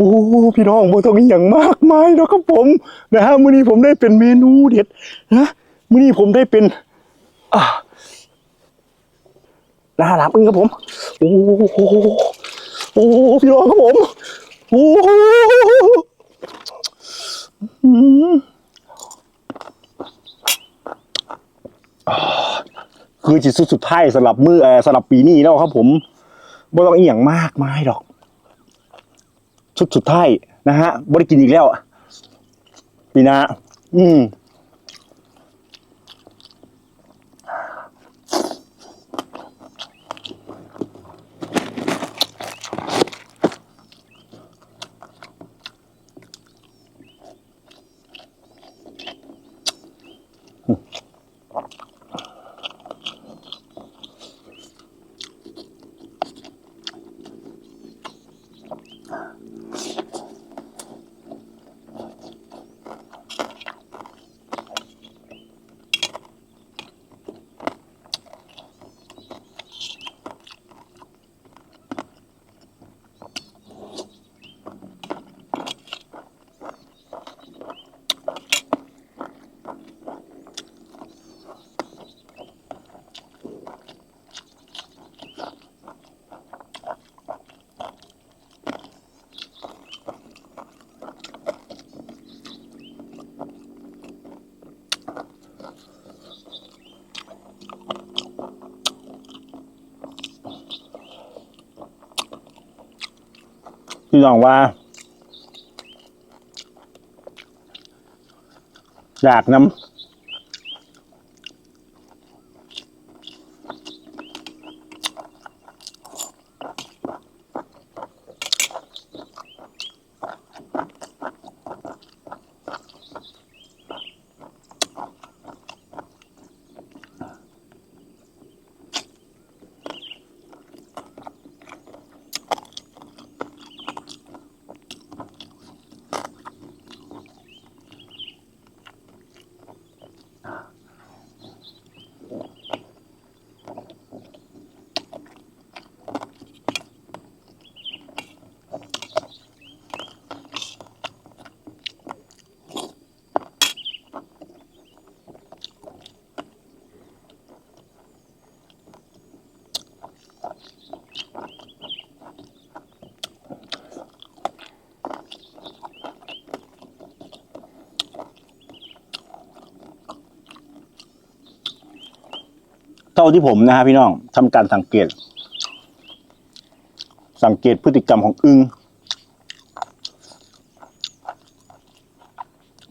โอ้พี่น้องบ่ต้องอย่างมากมายแล้วครับผมนะฮะมื้อนี้ผมได้เป็นเมนูเด็ดนะมื้อนี้ผมได้เป็นอ่าลาลาบอึ้งครับผมโอ้โหโอ้พี่น้องครับผมโอ้โหอืมอ่าคือจิตสุดสุดท้ายสำหรับมือเอสำหรับปีนี้แล้วครับผมบ่ต้องอหย่างมากมายดอก ชุดสุดท้ายนะฮะบริกินอีกแล้วปีนาอืม พี่น้องว่า อยากน้ำ เท่าที่ผมนะฮะพี่น้องทำการสังเกต สังเกตพฤติกรรมของอึง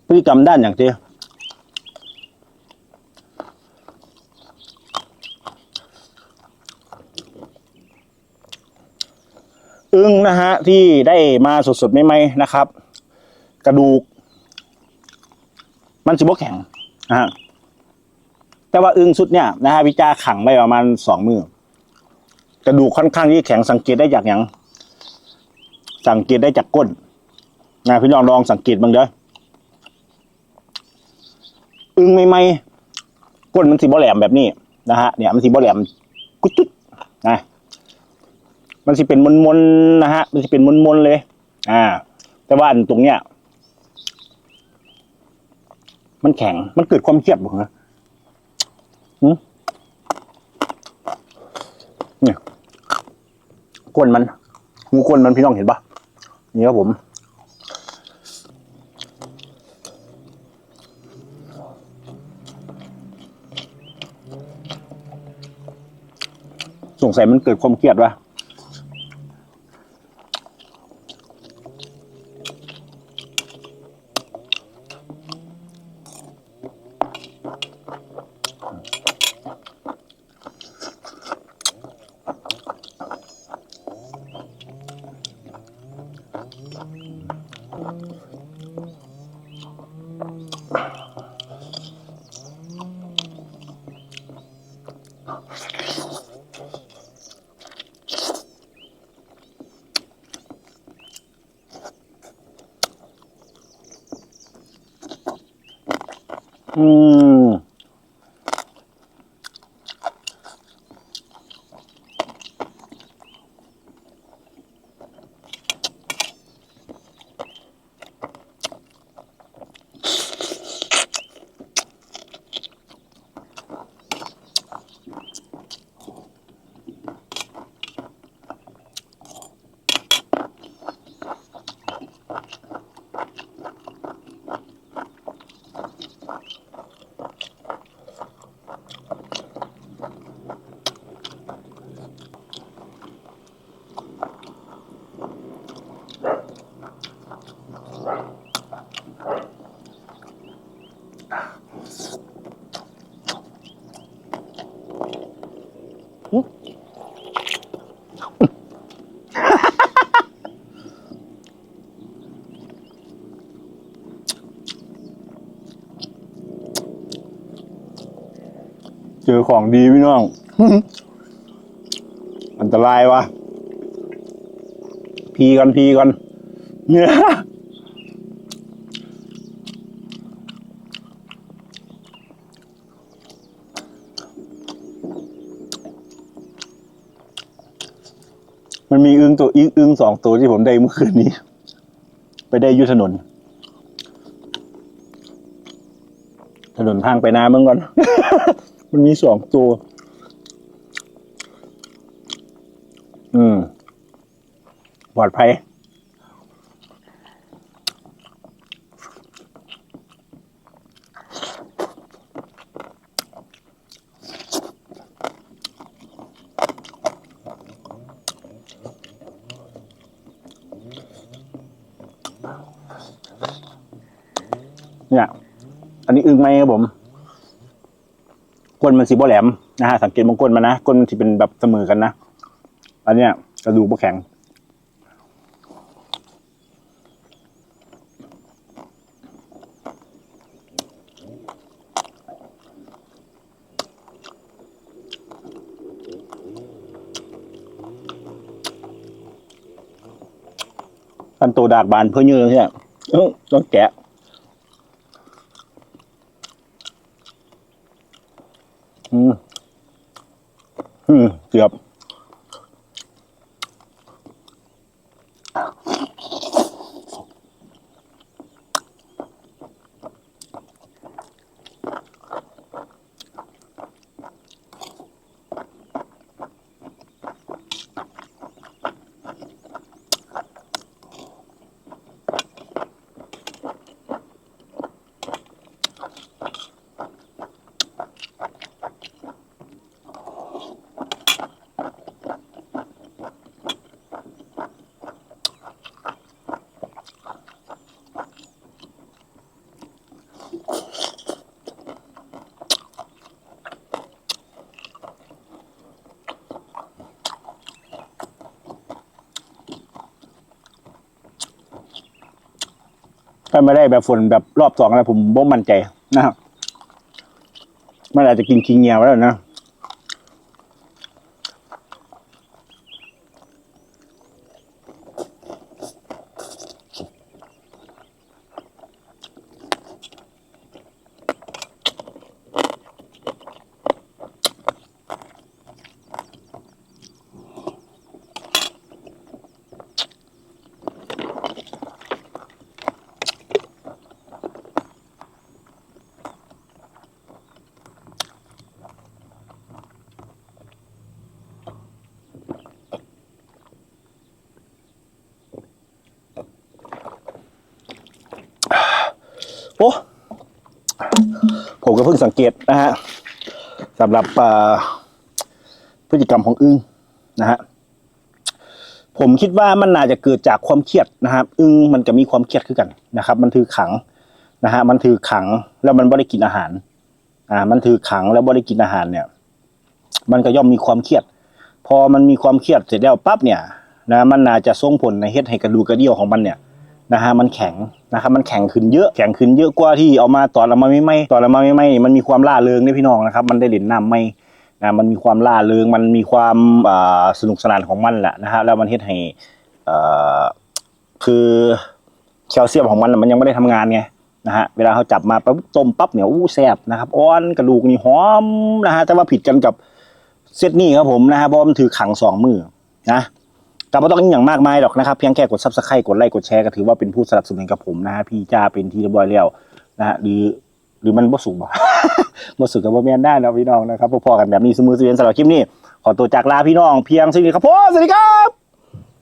พฤติกรรมด้านอย่างเดียวอึงนะฮะที่ได้มาสดๆใหม่ๆนะครับ กระดูก มันจะบกแข็งนะฮะ แต่ว่าอึ้งสุดเนี่ยนะฮะวิจาขังไปประมาณสองมือกระดูกค่อนข้างที่แข็งสังเกตได้จากอย่างสังเกตได้จากก้นนะพี่น้องลองสังเกตบ้างเด้ออึ้งไม่ไม่ก้นมันสีบ่แหลมแบบนี้นะฮะเนี่ยมันสีบ่แหลมกุ๊ดจุดนะมันสิเป็นมนๆนะฮะ มันสิเป็นมนๆเลย อ่า แต่ว่าอันตรงเนี้ยมันแข็งมันเกิดความเครียดบ่ฮะเนี่ ก้นมันงูก้นมันพี่น้องเห็นปะนี่ครับผม สงสัยมันเกิดความเครียดวะ อื จอของดีพี่น้อง อันตรายวะพีก่อนพีก่อนเนี่ยมันมีอึงตัวอีกอึงสองตัวที่ผมได้เมื่อคืนนี้ ไปได้อยุถนน ถนนทางไปนาเมืองก่อน มันมีสองตัว อืมปลอดภัยเนี่ย อันนี้อึงไหมครับผม ก้นมันสีบ่แหลมนะฮะสังเกตบางก้นมันนะก้นมันที่เป็นแบบเสมอกันนะอันเนี้ยกระดูกบ่แข็งพันโตดากบานเพื่อเยอะเนี่ยเอ้าต้องแกะ อืมอืมเกือบ ถ้าไม่ได้แบบฝนแบบรอบสองอะไรผมบ่มั่นใจนะครับ มันอาจจะกินคิงเงียวแล้วนะ โอ้ผมก็เพิ่งสังเกตนะฮะสำหรับพฤติกรรมของอึ้งนะฮะผมคิดว่ามันน่าจะเกิดจากความเครียดนะครับ อึ้งมันก็มีความเครียดขึ้นกันนะครับ มันถือขังนะฮะมันถือขังแล้วมันไม่ได้กินอาหาร อ่า มันถือขังแล้วไม่ได้กินอาหารเนี่ย มันก็ย่อมมีความเครียด พอมันมีความเครียดเสร็จแล้วปั๊บเนี่ยนะมันน่าจะส่งผลในเฮ็ดให้กระดูกกระเดี่ยวของมันเนี่ยนะฮะมันแข็ง นะครับมันแข็งขึ้นเยอะแข็งขึ้นเยอะกว่าที่เอามาตอนเรามาไม่ไม่ตอนเรามาไม่ไม่มันมีความล่าเริงนี่พี่น้องนะครับ มันได้เด่นน้ำไม่นะมันมีความล่าเริงมันมีความสนุกสนานของมันแหละนะฮะแล้วมันเฮ็ดให้คือแคลเซียมของมันมันยังไม่ได้ทำงานไงนะฮะเวลาเขาจับมาปั๊บต้มปั๊บเนี่ยอู้แซ่บนะครับอ้อนกระดูกนี่หอมนะฮะแต่ว่าผิดกันกับเซตนี้ครับผมนะฮะเพราะมันถือขังสองมือนะ กลับมาต้องอย่างมากมายหรอกนะครับ เพียงแค่กดซับสไครต์กดไลค์กดแชร์ก็ถือว่าเป็นผู้สนับสนุนกับผมนะฮะพี่จ้าเป็นที่เรียบร้อยแล้วนะฮะหรือหรือมันบ่สุกบ่บ่สุกกับบ่แม่นได้นะพี่น้องนะครับพอๆกันแบบนี้สมือเสียนสำหรับคลิปนี้ขอตัวจากลาพี่น้องเพียงสิ่านี้ครับผมสวัสดีครับ